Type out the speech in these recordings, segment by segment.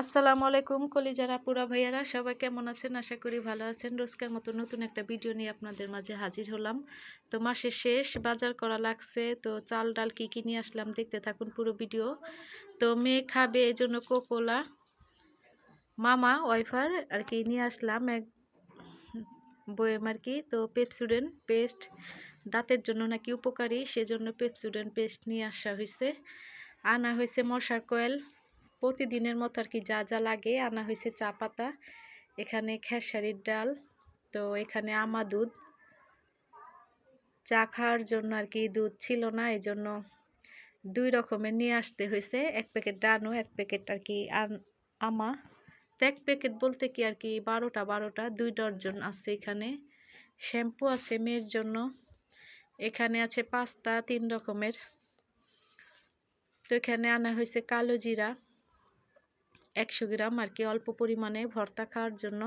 আসসালামু আলাইকুম কলিজারা পুরা ভাইয়ারা, সবাই কেমন আছেন? আশা করি ভালো আছেন। রোজকার মতো নতুন একটা ভিডিও নিয়ে আপনাদের মাঝে হাজির হলাম। তো মাসের শেষ, বাজার করা লাগছে। তো চাল ডাল কী কী নিয়ে আসলাম দেখতে থাকুন পুরো ভিডিও তো মেয়ে খাবে এই জন্য কোকোলা মামা ওয়াইফার আর কি নিয়ে আসলাম এক বয়েম আর কি তো পেপসুডেন্ট পেস্ট দাঁতের জন্য নাকি উপকারী, সেজন্য পেপসুডেন্ট পেস্ট নিয়ে আসা হয়েছে আনা হয়েছে মশার কয়েল প্রতিদিনের মতো আর কি যা যা লাগে আনা হয়েছে চা পাতা, এখানে খেসারির ডাল, তো এখানে আমা দুধ। চা খাওয়ার জন্য আর কি দুধ ছিল না এই জন্য দুই রকমের নিয়ে আসতে হয়েছে। এক প্যাকেট ডানো, এক প্যাকেট আর কি আমা। তো এক প্যাকেট বলতে কি আর কি বারোটা বারোটা, দুই ডর্জন আছে এখানে। শ্যাম্পু আছে মেয়ের জন্য। এখানে আছে পাস্তা, তিন রকমের। তো এখানে আনা হয়েছে কালো জিরা। একশো গ্রাম আর কি অল্প পরিমাণে ভর্তা খাওয়ার জন্য।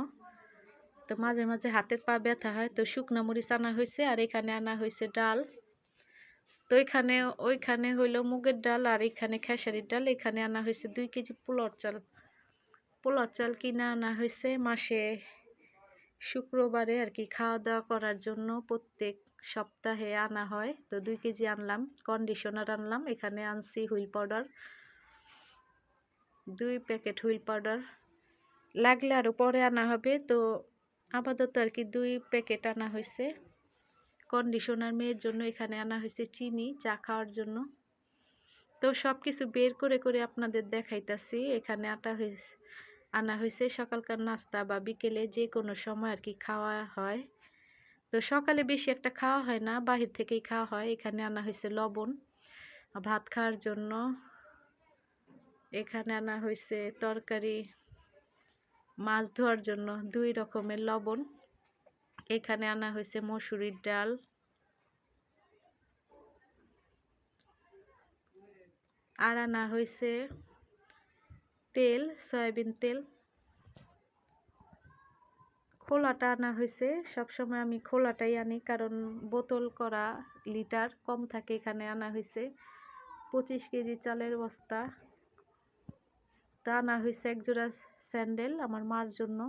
তো মাঝে মাঝে হাতের পা ব্যথা হয়, তো শুকনো মরিচ আনা হয়েছে আর এখানে আনা হয়েছে ডাল। তো এখানে, ওইখানে হইল মুগের ডাল আর এখানে খেসারির ডাল। এখানে আনা হয়েছে দুই কেজি পোলর চাল। পোলর চাল কিনে আনা হয়েছে মাসে শুক্রবারে আর কি খাওয়া দাওয়া করার জন্য প্রত্যেক সপ্তাহে আনা হয়। তো দুই কেজি আনলাম কন্ডিশনার আনলাম। এখানে আনছি হুইল পাউডার। দুই প্যাকেট হুইল পাউডার লাগলে আরও পরে আনা হবে। তো আপাতত আর কি দুই প্যাকেট আনা হয়েছে। কন্ডিশনার মেয়ের জন্য এখানে আনা হয়েছে চিনি, চা খাওয়ার জন্য। তো সব কিছু বের করে করে আপনাদের দেখাইতাছি। এখানে আটা হয়েছে, আনা হয়েছে। সকালকার নাস্তা বা বিকেলে যে কোনো সময় আর কি খাওয়া হয়। তো সকালে বেশি একটা খাওয়া হয় না, বাহির থেকেই খাওয়া হয়। এখানে আনা হয়েছে লবণ, ভাত খাওয়ার জন্য। এখানে আনা হয়েছে তরকারি, মাছ ধোয়ার জন্য দুই রকমের লবণ। এখানে আনা হয়েছে মসুরির ডাল। আর আনা হয়েছে তেল, সয়াবিন তেল। খোলাটা আনা হয়েছে সবসময় আমি খোলাটাই আনি কারণ বোতল করা লিটার কম থাকে এখানে আনা হয়েছে পঁচিশ কেজি চালের বস্তা। তো আনা হয়েছে এক জোড়া স্যান্ডেল আমার মার জন্য।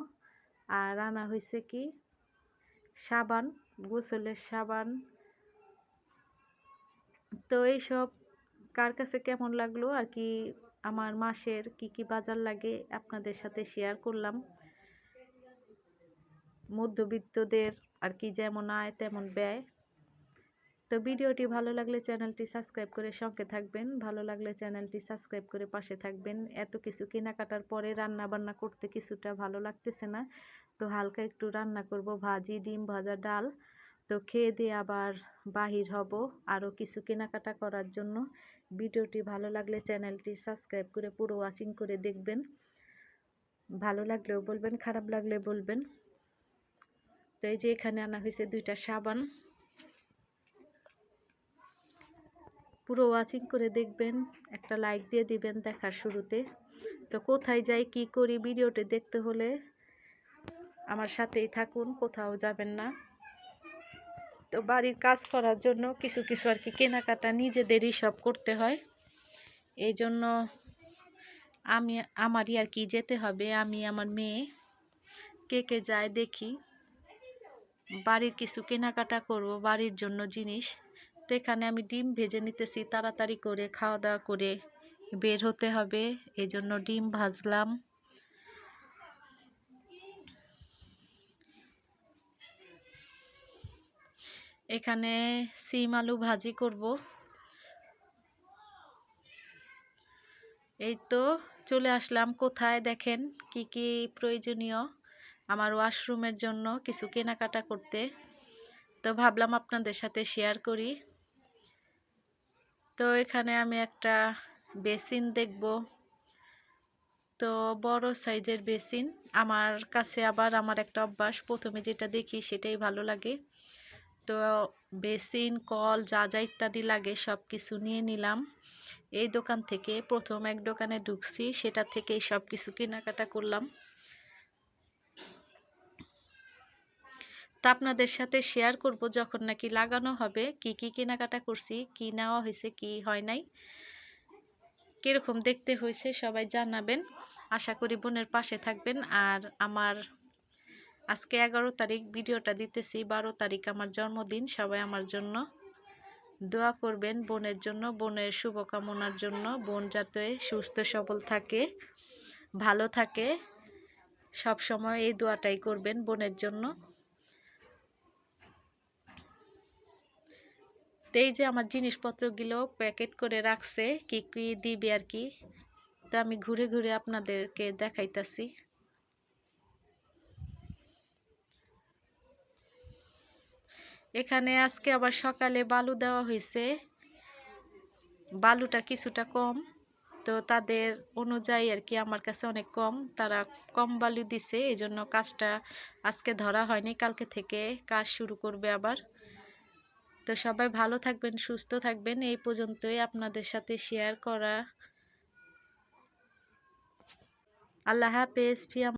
আর আনা হয়েছে কি? সাবান, গোসলের সাবান। তো এইসব কার কাছে কেমন লাগল? আর কি আমার মাসের কি কি বাজার লাগে আপনাদের সাথে শেয়ার করলাম। মধ্যবিত্তদের আর কি যেমন আয় তেমন ব্যয়। তো ভিডিওটি ভালো লাগলে চ্যানেলটি সাবস্ক্রাইব করে সঙ্গে থাকবেন, ভালো লাগলে চ্যানেলটি সাবস্ক্রাইব করে পাশে থাকবেন। এত কিছু কেনাকাটার পরে রান্না বান্না করতে কিছুটা ভালো লাগতেছে না, তো হালকা একটু রান্না করব, ভাজি, ডিম ভাজা, ডাল। তো খেয়ে দিয়ে আবার বাহির হব আরও কিছু কেনাকাটা করার জন্য। ভিডিওটি ভালো লাগলে চ্যানেলটি সাবস্ক্রাইব করে পুরো ওয়াচিং করে দেখবেন। ভালো লাগলেও বলবেন, খারাপ লাগলে বলবেন। তো এই যে এখানে আনা হয়েছে দুইটা সাবান। পুরো ওয়াচিং করে দেখবেন, একটা লাইক দিয়ে দিবেন দেখার শুরুতে। তো কোথায় যাই, কি করি ভিডিওটি দেখতে হলে আমার সাথেই থাকুন, কোথাও যাবেন না। তো বাড়ির কাজ করার জন্য কিছু কিছু আর কি কেনাকাটা নিজেদেরই সব করতে হয়। এই জন্য আমি, আমারই আর কি যেতে হবে, আমি, আমার মেয়ে। কে কে যায় দেখি। বাড়ির কিছু কেনাকাটা করব, বাড়ির জন্য জিনিস। তো এখানে আমি ডিম ভেজে নিতেছি, তাড়াতাড়ি করে খাওয়া দাওয়া করে বের হতে হবে এই জন্য ডিম ভাজলাম। এখানে সিম আলু ভাজি করব। এই তো চলে আসলাম কোথায় দেখেন, কি কি প্রয়োজনীয় আমার ওয়াশরুমের জন্য কিছু কেনাকাটা করতে। তো ভাবলাম আপনাদের সাথে শেয়ার করি। তো এখানে আমি একটা বেসিন দেখব। তো বড় সাইজের বেসিন। আমার কাছে আবার আমার একটা অভ্যাস, প্রথমে যেটা দেখি সেটাই ভালো লাগে। তো বেসিন, কল, যা যা ইত্যাদি লাগে সব কিছু নিয়ে নিলাম। এই দোকান থেকে প্রথম এক দোকানে ঢুকছি, সেটা থেকেই সব কিছু কেনাকাটা করলাম। তা আপনাদের সাথে শেয়ার করব যখন নাকি লাগানো হবে, কি কি কেনাকাটা করছি, কি নেওয়া হয়েছে, কি হয় নাই। কীরকম দেখতে হয়েছে সবাই জানাবেন। আশা করি বোনের পাশে থাকবেন। আর আমার আজকে এগারো তারিখ, ভিডিওটা দিতেছি, বারো তারিখ আমার জন্মদিন। সবাই আমার জন্য দোয়া করবেন বোনের জন্য, বোনের শুভকামনার জন্য। বোন যাতে সুস্থ, সবল থাকে, ভালো থাকে সব সময় এই দোয়াটাই করবেন বোনের জন্য। তো এই যে আমার জিনিসপত্রগুলো প্যাকেট করে রাখছে, কি কি দিবে আর কি, তো আমি ঘুরে ঘুরে আপনাদেরকে দেখাইতাছি। এখানে আজকে আবার সকালে বালু দেওয়া হয়েছে। বালুটা কিছুটা কম, তো তাদের অনুযায়ী আর কি আমার কাছে অনেক কম, তারা কম বালু দিছে এই জন্য কাজটা আজকে ধরা হয়নি, কালকে থেকে কাজ শুরু করবে আবার। তো সবাই ভালো থাকবেন, সুস্থ থাকবেন। এই পর্যন্তই আপনাদের সাথে শেয়ার করা। আল্লাহ হাফেজ, ফিয়া